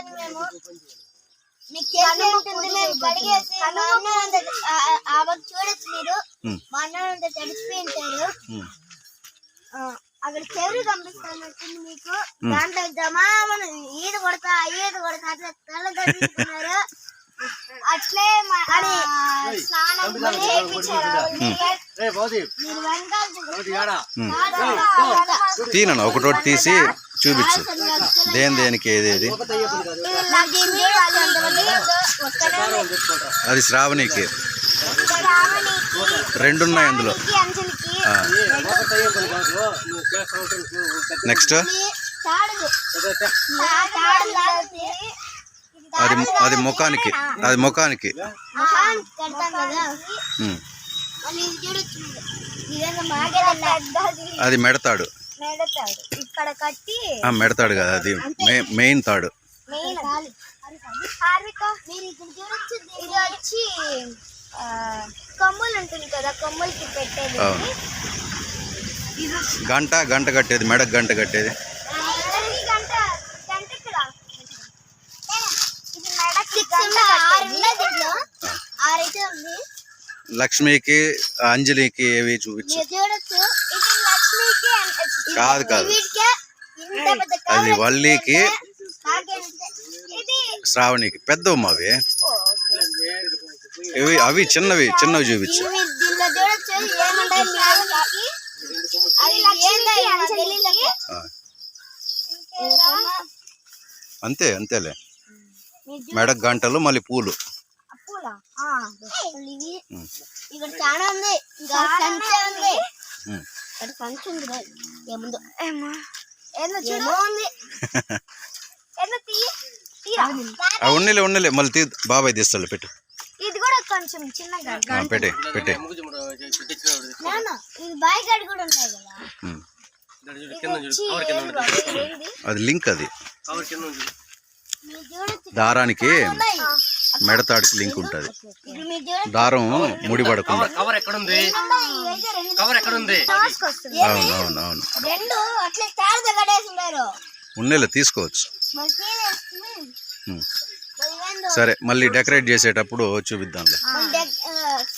చేయలేదు మేము. మీకు తెలిసి ఉంటుంది మేము కడిగేసి మా అన్న అంత- ఆమెకు చూడొచ్చు మీరు. మా అన్న అంత అక్కడ చెవులు కనిపిస్తున్నట్టుంది మీకు. దాంట్లో జమామను ఈత కొడతా ఈత కొడతా అట్లా తల కనిపిస్తున్నారు అట్లే స్నానం కూడా చేయించారు. ఆవిడని. మీరు వెనకాల చూడండి. తీనను ఒకటోటి తీసి చూపించు. దేని దేనికి ఏదేది అది శ్రావణికి. రెండు ఉన్నాయి అందులో నెక్స్ట్? అది అది ముఖానికి అది ముఖానికి. అది మెడతాడు. మెడతాడు. ఇక్కడ కట్టి ఆ, మెడతాడు కదా అది మెయిన్ తాడు. మెయిన్ హార్విక మీరు ఇక్కడ చూడొచ్చు ఇది వచ్చి ఆ, కొమ్ములు ఉంటుంది కదా కొమ్ములకి పెట్టేది. అవును ఇది వచ్చి- గంట గంట కట్టేది మెడకు గంట కట్టేది. లక్ష్మికి అంజలికి ఏవి చూపించు. చూడొచ్చు. ఇది లక్ష్మికి కాదు, కాదు. అది వల్లికి శ్రావణికి పెద్దవి అవి. ఇవి అవి చిన్నవి చిన్నవి చూపించు? అంతే అంతేలే. మెడకు గంటలు మళ్ళీ పూలు. ఇక్కడ చాలా ఉంది. ఏముందో ఏమో. ఉంది. ఉన్నిలే ఉన్నిలే. మళ్ళీ తీ. బాబాయ్ తీస్తాడు పెట్టు. ఇది కూడా కొంచెం చిన్నగా. పెట్టే పెట్టే. కూడా ఉంటాయి కదా? అది లింక్ అది. దారానికి. మెడతాడికి లింక్ ఉంటుంది. దారం ముడిపడకుండా కవర్ కవర్ అవును అవును అవును. తాడుతో కట్టేసినారు ఉన్నిలే తీసుకోవచ్చు. సరే మళ్ళీ డెకరేట్ చేసేటప్పుడు చూపిద్దాంలే.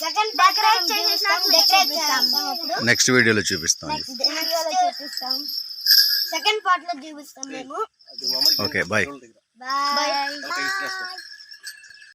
సెకండ్ డెకరేట్ చేసేసినాక డెకరేట్ చేస్తాం? అప్పుడు. నెక్స్ట్ వీడియోలో చూపిస్తాం చూపిస్తాం. సెకండ్ పార్ట్లో చూపిస్తాం మేము. Okay bye bye